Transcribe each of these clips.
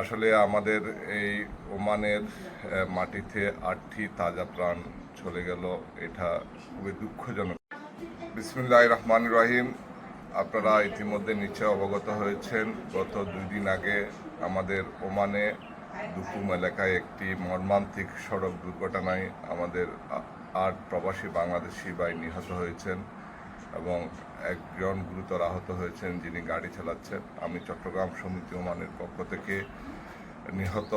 আসলে আমাদের এই ওমানের মাটিতে আটটি তাজা প্রাণ চলে গেল। এটা খুবই দুঃখজনক। বিসমুল্লাহ রহমান রহিম। আপনারা ইতিমধ্যে নিচে অবগত হয়েছেন, গত দুই দিন আগে আমাদের ওমানে দুকুম এলাকায় একটি মর্মান্তিক সড়ক দুর্ঘটনায় আমাদের আট প্রবাসী বাংলাদেশি বাই নিহত হয়েছেন। এবং একজন গুরুতর আহত হয়েছেন যিনি গাড়ি চালাচ্ছেন। আমি চট্টগ্রাম সমিতি ওমানের পক্ষ থেকে নিহত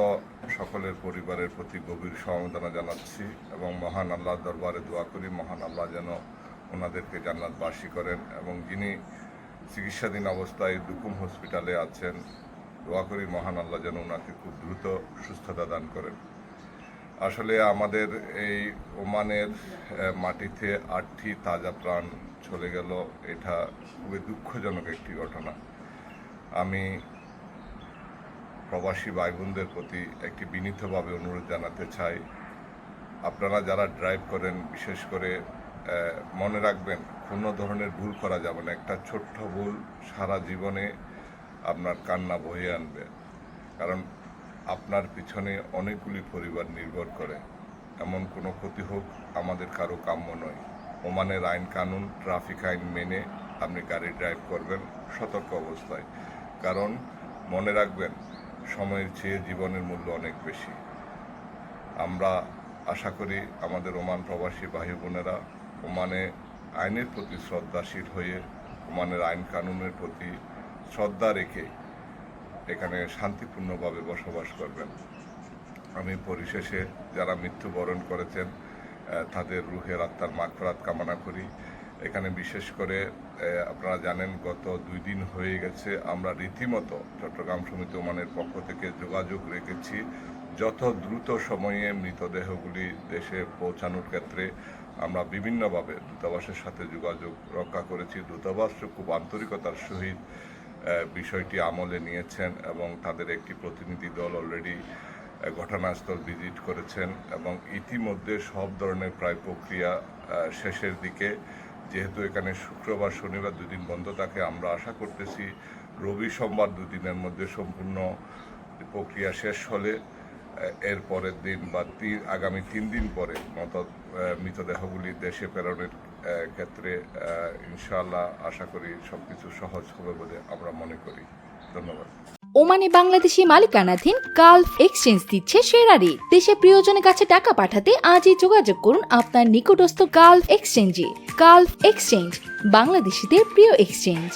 সকলের পরিবারের প্রতি গভীর সমবেদনা জানাচ্ছি এবং মহান আল্লাহর দরবারে দোয়া করি, মহান আল্লাহ যেন ওনাদেরকে জান্নাতবাসী করেন এবং যিনি চিকিৎসাধীন অবস্থায় দুকুম হসপিটালে আছেন, দোয়া করি মহান আল্লাহ যেন ওনাকে খুব দ্রুত সুস্থতা দান করেন। আসলে আমাদের এই ওমানের মাটিতে আটটি তাজা প্রাণ চলে গেল। এটা খুবই দুঃখজনক একটি ঘটনা। আমি প্রবাসী ভাই বোনদের প্রতি একটি বিনীতভাবে অনুরোধ জানাতে চাই। আপনারা যারা ড্রাইভ করেন, বিশেষ করে মনে রাখবেন, কোনো ধরনের ভুল করা যাবে না। একটা ছোট্ট ভুল সারা জীবনে আপনার কান্না বয়ে আনবে। কারণ আপনার পিছনে অনেকগুলি পরিবার নির্ভর করে। এমন কোনো ক্ষতি হোক আমাদের কারও কাম্য নয়। ওমানের আইন কানুন, ট্রাফিক আইন মেনে আপনি গাড়ি ড্রাইভ করবেন সতর্ক অবস্থায়। কারণ, মনে রাখবেন, সময়ের চেয়ে জীবনের মূল্য অনেক বেশি। আমরা আশা করি আমাদের ওমান প্রবাসী ভাই বোনেরা ওমানে আইনের প্রতি শ্রদ্ধাশীল হয়ে, ওমানের আইন কানুনের প্রতি শ্রদ্ধা রেখে এখানে শান্তিপূর্ণভাবে বসবাস করবেন। আমি পরিশেষে যারা মৃত্যুবরণ করেছেন তাদের রুহের আত্মার মাগফরাত কামনা করি। এখানে বিশেষ করে আপনারা জানেন গত দুই দিন হয়ে গেছে, আমরা রীতিমতো চট্টগ্রাম সমিতি ওমানের পক্ষ থেকে যোগাযোগ রেখেছি। যত দ্রুত সময়ে মৃতদেহগুলি দেশে পৌঁছানোর ক্ষেত্রে আমরা বিভিন্নভাবে দূতাবাসের সাথে যোগাযোগ রক্ষা করেছি। দূতাবাস খুব আন্তরিকতার সহিত বিষয়টি আমলে নিয়েছেন এবং তাদের একটি প্রতিনিধি দল অলরেডি ঘটনাস্থল ভিজিট করেছেন এবং ইতিমধ্যে সব ধরনের প্রায় প্রক্রিয়া শেষের দিকে। যেহেতু এখানে শুক্রবার, শনিবার দুদিন বন্ধ থাকে, আমরা আশা করতেছি রবি সোমবার দুদিনের মধ্যে সম্পূর্ণ প্রক্রিয়া শেষ হলে এর পরের দিন বা আগামী তিন দিন পরে মত মৃতদেহগুলি দেশে প্রেরণের ক্ষেত্রে ইনশাআল্লাহ আশা করি সবকিছু সহজ হবে বলে আমরা মনে করি। ধন্যবাদ। ওমানে বাংলাদেশি মালিকানাধীন গালফ এক্সচেঞ্জ দিচ্ছে সেরা রেট দেশে প্রিয়জনের কাছে টাকা পাঠাতে আজই যোগাযোগ করুন আপনার নিকটস্থ গালফ এক্সচেঞ্জে। গালফ এক্সচেঞ্জ, বাংলাদেশিদের প্রিয় এক্সচেঞ্জ।